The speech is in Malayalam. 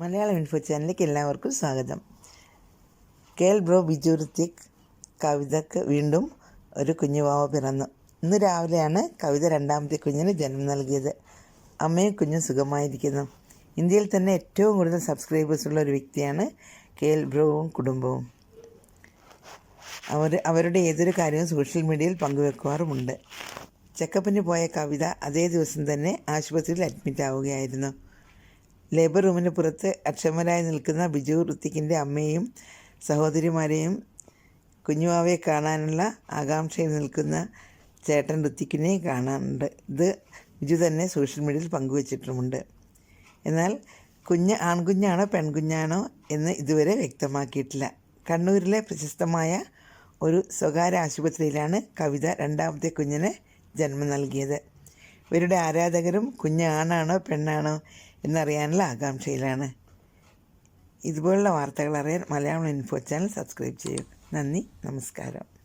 മലയാളം ഇൻഫോ ചാനലിലേക്ക് എല്ലാവർക്കും സ്വാഗതം. കേൽ ബ്രോ ബിജു ഋത്തിക് കവിതക്ക് വീണ്ടും ഒരു കുഞ്ഞുവാവ പിറന്നു. ഇന്ന് രാവിലെയാണ് കവിത രണ്ടാമത്തെ കുഞ്ഞിന് ജന്മം നൽകിയത്. അമ്മയും കുഞ്ഞും സുഖമായിരിക്കുന്നു. ഇന്ത്യയിൽ തന്നെ ഏറ്റവും കൂടുതൽ സബ്സ്ക്രൈബേഴ്സ് ഉള്ള ഒരു വ്യക്തിയാണ് കേൽ ബ്രോവും കുടുംബവും. അവർ അവരുടെ ഏതൊരു കാര്യവും സോഷ്യൽ മീഡിയയിൽ പങ്കുവെക്കാറുമുണ്ട് ചെക്കപ്പിന് പോയ കവിത അതേ ദിവസം തന്നെ ആശുപത്രിയിൽ അഡ്മിറ്റ് ആവുകയായിരുന്നു. ലേബർ റൂമിന് പുറത്ത് അക്ഷമരായി നിൽക്കുന്ന ബിജു ഋത്തിക്കിന്റെ അമ്മയും സഹോദരിമാരെയും കുഞ്ഞുവാവയെ കാണാനുള്ള ആകാംക്ഷയിൽ നിൽക്കുന്ന ചേട്ടൻ ഋത്തിക്കിനെയും കാണാനുണ്ട് ഇത് ബിജു തന്നെ സോഷ്യൽ മീഡിയയിൽ പങ്കുവച്ചിട്ടുമുണ്ട്. എന്നാൽ കുഞ്ഞ് ആൺകുഞ്ഞാണോ പെൺകുഞ്ഞാണോ എന്ന് ഇതുവരെ വ്യക്തമാക്കിയിട്ടില്ല. കണ്ണൂരിലെ പ്രശസ്തമായ ഒരു സ്വകാര്യ ആശുപത്രിയിലാണ് കവിത രണ്ടാമത്തെ കുഞ്ഞിന് ജന്മം നൽകിയത്. ഇവരുടെ ആരാധകരും കുഞ്ഞ് ആണാണോ പെണ്ണാണോ എന്നറിയാനുള്ള ആകാംക്ഷയിലാണ്. ഇതുപോലുള്ള വാർത്തകൾ അറിയാൻ മലയാളം ഇൻഫോ ചാനൽ സബ്സ്ക്രൈബ് ചെയ്യുക. നന്ദി നമസ്കാരം.